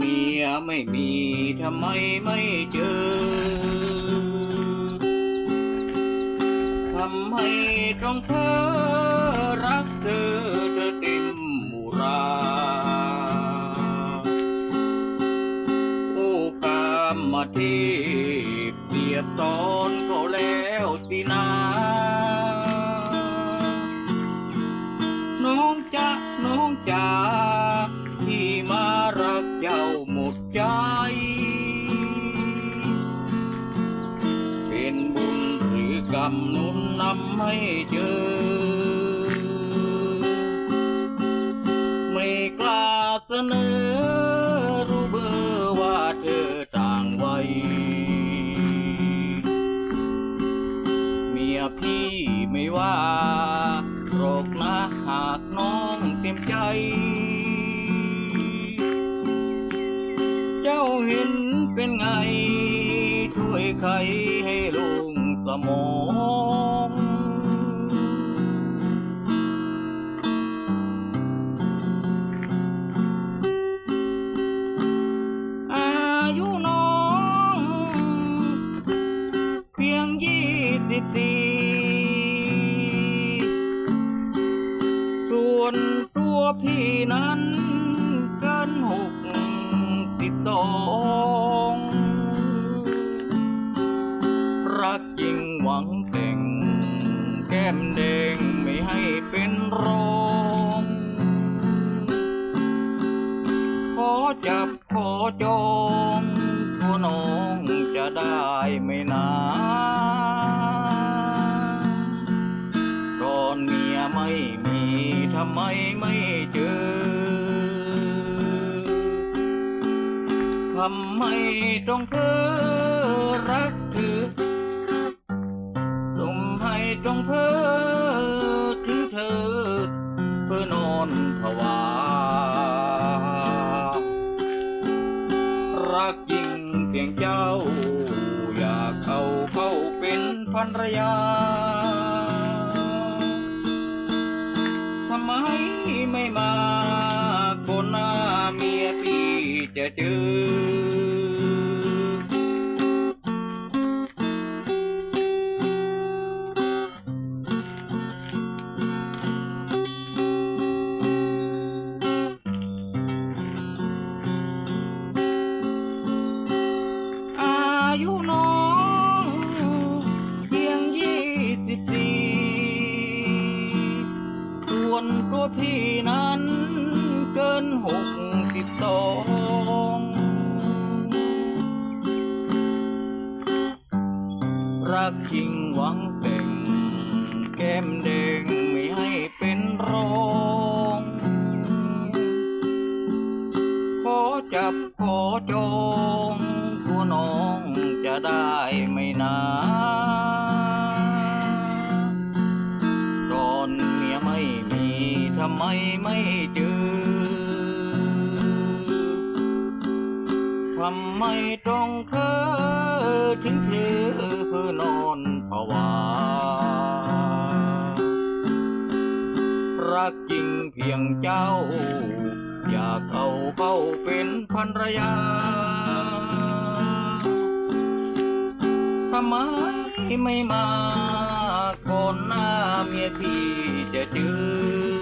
มีไม่มีทำไมไม่เจอ ทำให้ต้องเธอรักเธอเธอเต็มมุรา โอ้กามมาที่เปียบตอนเขาแล้วสินาน้องจ๊ะน้องจ๋า เจ้าหมดใจ เป็นบุญหรือกรรมหนุนนำให้เจอ ไม่กล้าเสนอรู้เบอร์ว่าเธอต่างวัยเมียพี่ไม่ว่าหรกนะหากน้องเต็มใจ เป็นไง ช่วยไขให้ลุงสมองอายุน้อง เพียงยี่สิบสี่ส่วนตัวพี่นั้นเกินหกสิบสอง เป็นรองขอจับขอจองพ่อน้องจะได้ไม่นานตอนเมียไม่มีทำไมไม่เจอทำไมต้องเธอรักเธอทำให้ต้องเธอถือ ธอ เพื่อนอนผวา รักจริงเพียงเจ้า อยากเอาเข้าเป็นภรรยา ทำไมไม่มาคนหน้าเมียพี่จะเจอ สิบสองรักจริงหวังแต่งแก้มแดงไม่ให้เป็นรองขอจับขอจองตัวน้องจะได้ไม่นานตอนเมียไม่มีทำไมไม่เจอำไมต้องเธอถึงเธอเพื่อนอนภาวา รักจริงเพียงเจ้า อยากเอาเข้าเป็นภรรยาทำไมไม่มาก่อนหน้าเมียพี่จะเจอ